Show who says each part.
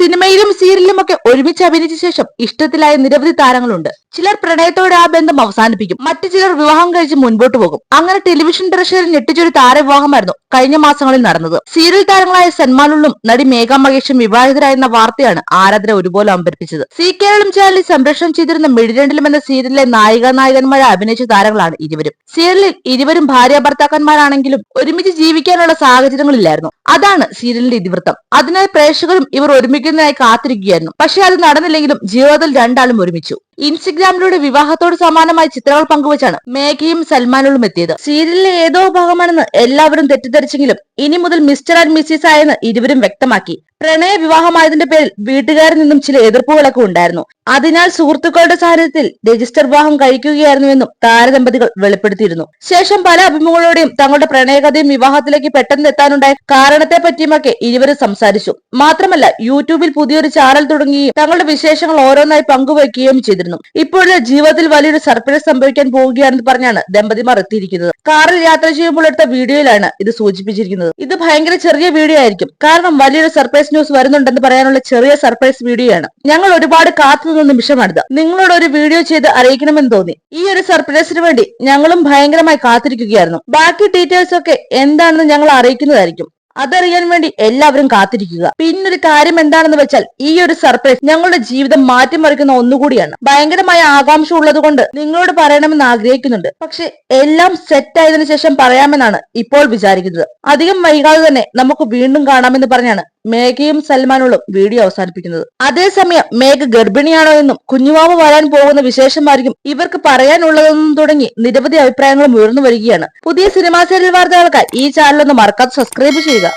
Speaker 1: സിനിമയിലും സീരിയലിലും ഒക്കെ ഒരുമിച്ച് അഭിനയിച്ച ശേഷം ഇഷ്ടത്തിലായ നിരവധി താരങ്ങളുണ്ട്. ചിലർ പ്രണയത്തോടെ ആ ബന്ധം അവസാനിപ്പിക്കും. മറ്റു ചിലർ വിവാഹം കഴിച്ച് മുൻപോട്ട് പോകും. അങ്ങനെ ടെലിവിഷൻ പ്രേക്ഷകർ ഞെട്ടിച്ചൊരു താരവിവാഹമായിരുന്നു കഴിഞ്ഞ മാസങ്ങളിൽ നടന്നത്. സീരിയൽ താരങ്ങളായ സന്മാനുള്ളും നടി മേഘ മഹേഷും വിവാഹിതരായെന്ന വാർത്തയാണ് ആരാധന ഒരുപോലെ അമ്പരിപ്പിച്ചത് സി കേരളം ചാനലിൽ സംപ്രേഷണം ചെയ്തിരുന്ന മിഴിരണ്ടിലും എന്ന സീരിയലിലെ നായിക നായകന്മാരെ അഭിനയിച്ച താരങ്ങളാണ് ഇരുവരും. സീരിയലിൽ ഇരുവരും ഭാര്യ ഭർത്താക്കന്മാരാണെങ്കിലും ഒരുമിച്ച് ജീവിക്കാനുള്ള സാഹചര്യങ്ങളില്ലായിരുന്നു. അതാണ് സീരിയലിന്റെ ഇതിവൃത്തം. അതിനാൽ പ്രേക്ഷകരും ഇവർ ഒരുമിക്കുന്നതിനായി കാത്തിരിക്കുകയായിരുന്നു. പക്ഷെ അത് നടന്നില്ലെങ്കിലും ജീവിതത്തിൽ രണ്ടാളും ഒരുമിച്ചു. ഇൻസ്റ്റഗ്രാമിലൂടെ വിവാഹത്തോട് സമാനമായ ചിത്രങ്ങൾ പങ്കുവച്ചാണ് മേഘയും സൽമാനുകളും എത്തിയത്. സീരിയലിലെ ഏതോ ഭാഗമാണെന്ന് എല്ലാവരും തെറ്റിദ്ധരിച്ചെങ്കിലും ഇനി മുതൽ മിസ്റ്റർ ആൻഡ് മിസ്സിസ് ആയെന്ന് ഇരുവരും വ്യക്തമാക്കി. പ്രണയ വിവാഹമായതിന്റെ പേരിൽ വീട്ടുകാരിൽ നിന്നും ചില എതിർപ്പുകളൊക്കെ ഉണ്ടായിരുന്നു. അതിനാൽ സുഹൃത്തുക്കളുടെ സാന്നിധ്യത്തിൽ രജിസ്റ്റർ വിവാഹം കഴിക്കുകയായിരുന്നുവെന്നും താരദമ്പതികൾ വെളിപ്പെടുത്തിയിരുന്നു. ശേഷം പല അഭിമുഖങ്ങളോടെയും തങ്ങളുടെ പ്രണയകഥയും വിവാഹത്തിലേക്ക് പെട്ടെന്ന് എത്താനുണ്ടായ കാരണത്തെ പറ്റിയുമൊക്കെ ഇരുവരും സംസാരിച്ചു. മാത്രമല്ല യൂട്യൂബിൽ പുതിയൊരു ചാനൽ തുടങ്ങുകയും തങ്ങളുടെ വിശേഷങ്ങൾ ഓരോന്നായി പങ്കുവയ്ക്കുകയും ചെയ്തിരുന്നു. ഇപ്പോഴത്തെ ജീവിതത്തിൽ വലിയൊരു സർപ്രൈസ് സംഭവിക്കാൻ പോവുകയാണെന്ന് പറഞ്ഞാണ് ദമ്പതിമാർ എത്തിയിരിക്കുന്നത്. കാറിൽ യാത്ര ചെയ്യുമ്പോൾ എടുത്ത വീഡിയോയിലാണ് ഇത് സൂചിപ്പിച്ചിരിക്കുന്നത്. ഇത് ഭയങ്കര ചെറിയ വീഡിയോ ആയിരിക്കും. കാരണം വലിയൊരു സർപ്രൈസ് ന്യൂസ് വരുന്നുണ്ടെന്ന് പറയാനുള്ള ചെറിയ സർപ്രൈസ് വീഡിയോയാണ് ഞങ്ങൾ ഒരുപാട് കാത്തുനിന്ന നിമിഷമാണിത്. നിങ്ങളോട് ഒരു വീഡിയോ ചെയ്ത് അറിയിക്കണമെന്ന് തോന്നി. ഈ ഒരു സർപ്രൈസിന് വേണ്ടി ഞങ്ങളും ഭയങ്കരമായി കാത്തിരിക്കുകയായിരുന്നു. ബാക്കി ഡീറ്റെയിൽസ് ഒക്കെ എന്താണെന്ന് ഞങ്ങൾ അറിയിക്കുന്നതായിരിക്കും. അതറിയാൻ വേണ്ടി എല്ലാവരും കാത്തിരിക്കുക. പിന്നൊരു കാര്യം എന്താണെന്ന് വെച്ചാൽ ഈ ഒരു സർപ്രൈസ് ഞങ്ങളുടെ ജീവിതം മാറ്റിമറിക്കുന്ന ഒന്നുകൂടിയാണ്. ഭയങ്കരമായ ആകാംക്ഷ ഉള്ളത് കൊണ്ട് നിങ്ങളോട് പറയണമെന്ന് ആഗ്രഹിക്കുന്നുണ്ട്. പക്ഷെ എല്ലാം സെറ്റ് ആയതിനു ശേഷം പറയാമെന്നാണ് ഇപ്പോൾ വിചാരിക്കുന്നത്. അധികം വൈകാതെ തന്നെ നമുക്ക് വീണ്ടും കാണാമെന്ന് പറഞ്ഞാണ് മേഘയും സൽമാനുകളും വീഡിയോ അവസാനിപ്പിക്കുന്നത്. അതേസമയം മേഘ ഗർഭിണിയാണോ എന്നും കുഞ്ഞുമാവ് വരാൻ പോകുന്ന വിശേഷമായിരിക്കും ഇവർക്ക് പറയാനുള്ളതെന്നും തുടങ്ങി നിരവധി അഭിപ്രായങ്ങളും ഉയർന്നു വരികയാണ്. പുതിയ സിനിമാ സീരിയൽ വാർത്തകൾക്കായി ഈ ചാനൽ ഒന്ന് മറക്കാതെ സബ്സ്ക്രൈബ് ചെയ്യുക.